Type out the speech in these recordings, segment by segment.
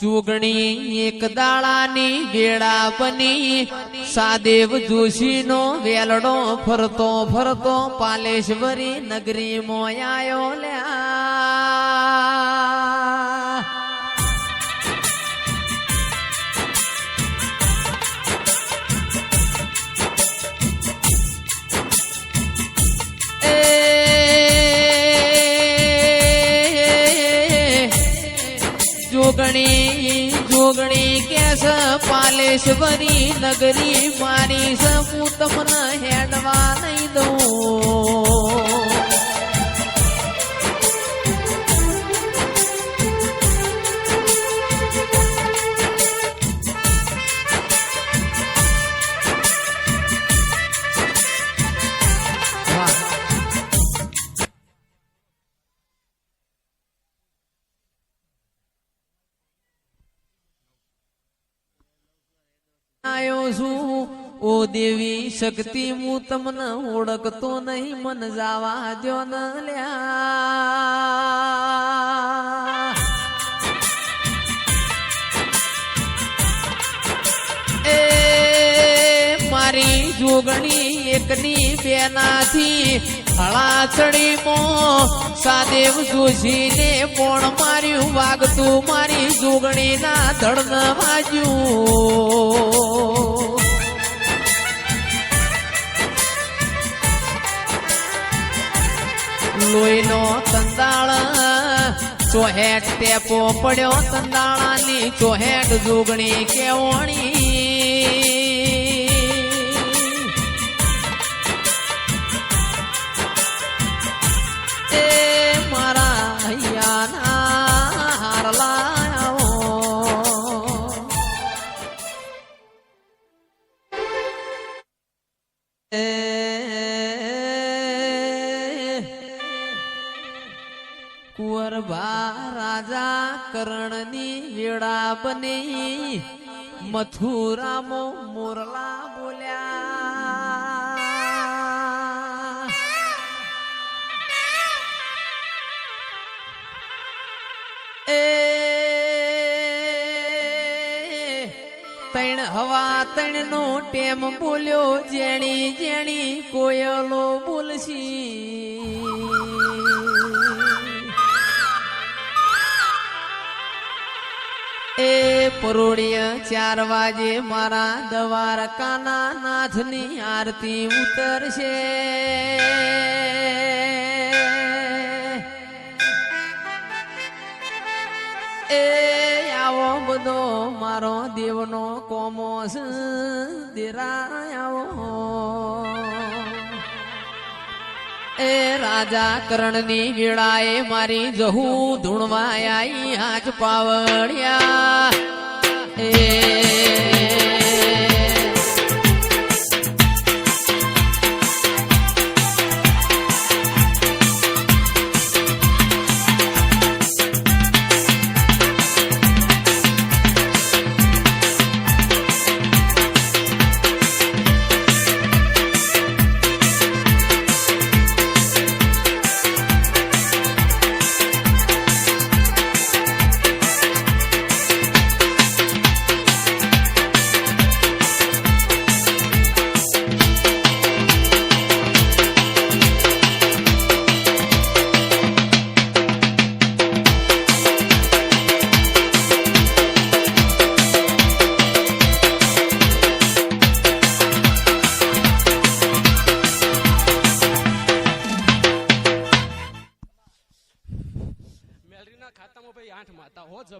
ચૂગણી એક દાળાની વેળા બની. સાદેવ જોશીનો વેલડો ફરતો ફરતો પાલેશ્વરી નગરી મોયાયો લ્યા. જોગણી કેસ પાલેશ્વરી નગરી મારી સમૂહ તમને હેડવા નહીં દઉં. આયો છું. ઓ દેવી શક્તિ હું તમને ઓળખતો નહીં. મન જાવા દ્યો ન લ્યા. જોગણી એકની બેનાથી હળાચડીમાં સાદેવ જોશીને પોણ માર્યું, વાગતું મારી જોગણીના ધડન વાજ્યું લોહીનો તંદાળ ચોહેટ ટેપો પડ્યો, તંદાળાની ચોહેટ જોગણી કેવણી કરણની વેળા બની. મથુરામો મોરલા બોલ્યા. એ તૈણ હવા તૈણ નો ટેમ બોલ્યો, જેણી જેણી કોયલો બોલશી. પરોળિય ચાર વાજે મારા દ્વારકાના નાથની આરતી ઉતરશે. એ આવો બધો મારો દેવનો કોમો છે દેરા એ રાજા કરણની વેળાએ મારી જહુ ધૂણવાઈ, આજ પાવડિયા એ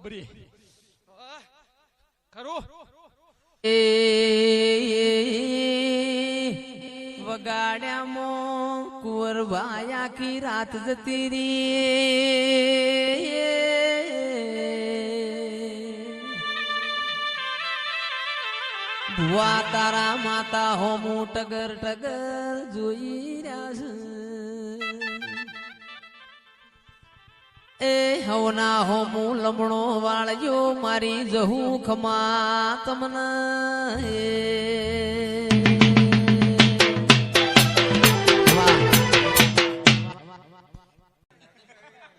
હો આહ, ખરું એ વગાડ્યામાં કુંવરભાઈ આખી રાત જતી રહી. ભુવા તારા માતા હોમું ટગર ટગર જોઈ રહ્યા છે. એ હવના હોમું લમણો વાળજો મારી જહુ ખમા તમને.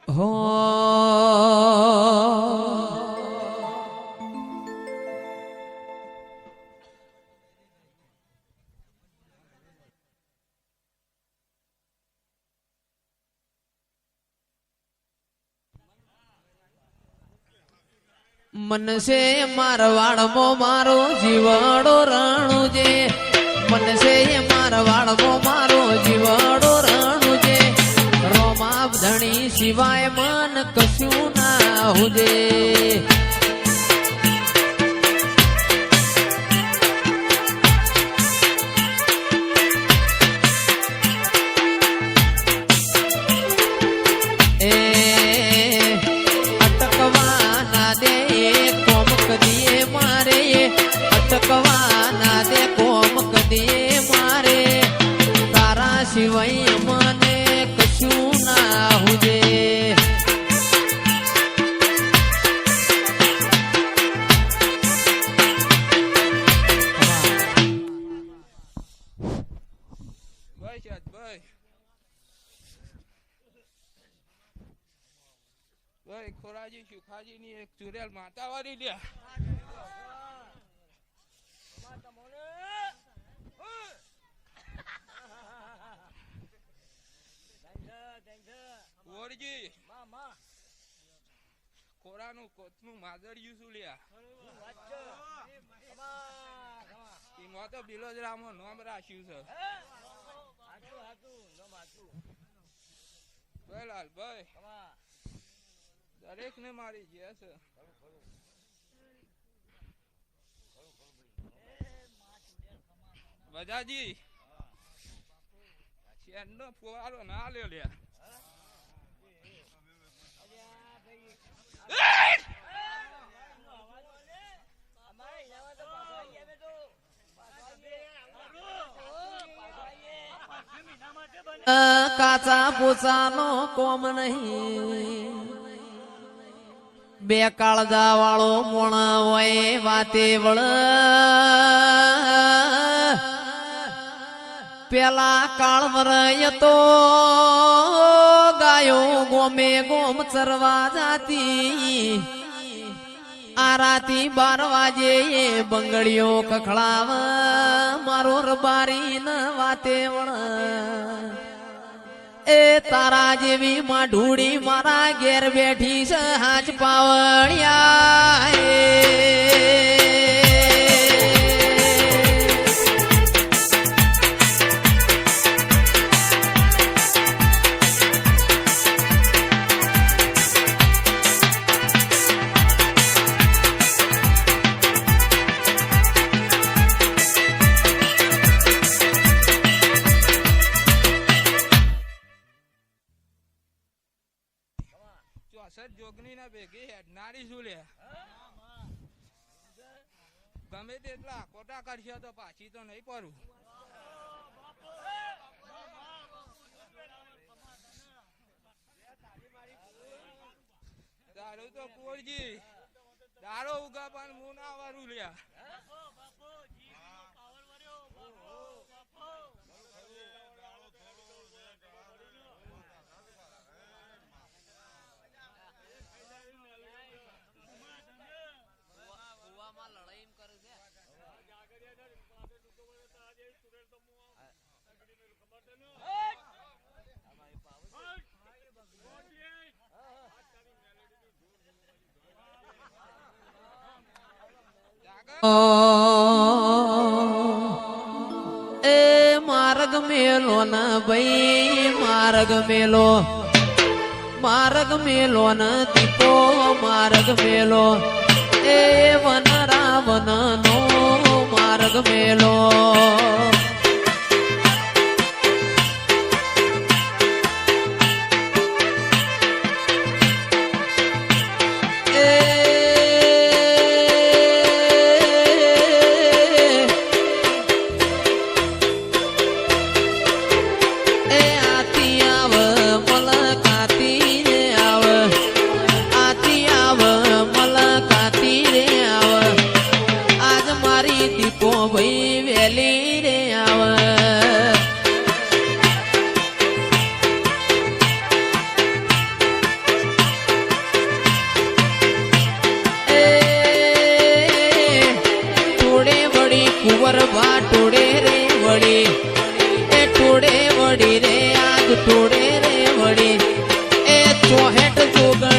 હો મનસે મારવાડમો મારો જીવાડો રાણુ છે મનસે મારવાડમો મારો જીવાડો રાણુ જે રોમાપ ધણી સિવાય મન કશું ના હુજે. ભાઈ છે ભાઈ ખોરાજી સુખાજી ની એક ચુરેલ માતા વાળી લ્યા કુંવરજી ખોરાનું કોથનું માદળિયું શું લ્યા એમાં તો બિલોજરામાં નોમ રાખ્યું છે ભાઈ. દરેક ને મારી ગયા છે. બજાજી શેરનો ફુવારો ના લ્યો લ્યા. કાચા પોચાનો કોમ નહીં. બે કાળજા વાળો મોણ હોય વાતે વળ. પેલા કાળ વરય તો ગાયો ગોમે ગોમ ચરવા જાતી. આ રાતી બાર વાજે એ બંગડીઓ કખડાવ, મારો રબારી ન વાતે વણ. એ તારા જેવી માં ઢૂડી મારા ઘેર બેઠી સહાજ પાવળિયા ચોસઠ જોગની ના ભેગી હેડનારી શું લે? ગમે તેટલા કોટા કરશે તો પાછી તો નહીં પડું દારૂ તો કુંવરજી દારૂ ઉગા પણ હું ના વારું લ્યા. એ માર્ગ મેલો ન ભાઈ, માર્ગ મેલો. માર્ગ મેલો ન દીપો, માર્ગ મેલો. એ વન રાવણ નો માર્ગ મેલો. રે આવ ટોડે વળી કુંવર બા ટોડે રે વળી એ ટોડે વળી રે આગ ટોડે રે વળી એ ચોહેટ જોગણીઓ